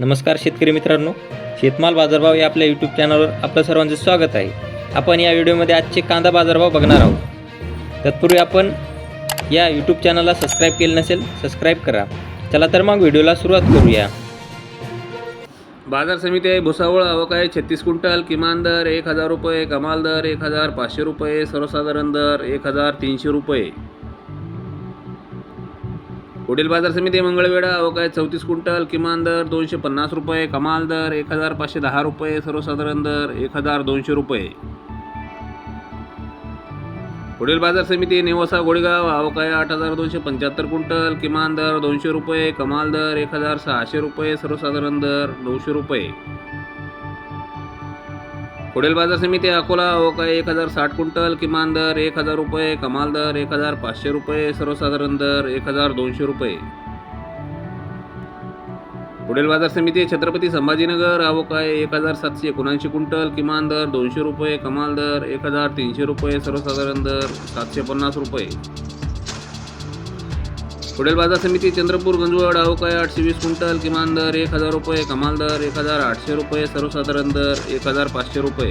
नमस्कार शेतकरी मित्रांनो शेतमाल बाजारभाव या आपल्या यूट्यूब चॅनलवर आपलं सर्वांचं स्वागत आहे. आपण या व्हिडिओमध्ये आजचे कांदा बाजारभाव बघणार आहोत. तत्पूर्वी आपण या यूट्यूब चॅनलला सबस्क्राईब केलं नसेल सबस्क्राईब करा. चला तर मग व्हिडिओला सुरुवात करूया. बाजार समिती आहे भुसावळ आवक आहे छत्तीस क्विंटल किमान दर एक हजार रुपये कमाल दर एक हजार पाचशे रुपये सर्वसाधारण दर एक हजार तीनशे रुपये. पुढील बाजार समिती मंगळवेढा आवक चौतीस क्विंटल किमान दर दोनशे पन्नास रुपये कमाल दर एक हजार पाचशे दहा रुपये सर्वसाधारण दर एक हजार दोनशे रुपये. पुढील बाजार समिती नेवासा गोडेगाव अवकाय आठ हजार दोनशे पंच्याहत्तर क्विंटल किमान दर दोनशे रुपये कमाल दर एक हजार सहाशे रुपये सर्वसाधारण दर नऊशे रुपये. पुढील बाजार समिती अकोला हो आवक एक हजार साठ क्विंटल किमान दर एक हजार रुपये कमाल दर एक हजार पाचशे रुपये सर्वसाधारण दर एक हजार दोनशे रुपये. पुढील बाजार समिती छत्रपती संभाजीनगर आवक हो आहे एक हजार सातशे एकोणऐंशी क्विंटल किमान दर दोनशे रुपये कमाल दर एक हजार तीनशे रुपये सर्वसाधारण दर सातशे पन्नास रुपये. पुढील बाजार समिती चंद्रपूर गंजवड अवकाय आठशे वीस क्विंटल किमान दर एक हजार रुपये कमाल दर एक हजार आठशे रुपये सर्वसाधारण दर एक हजार पाचशे रुपये.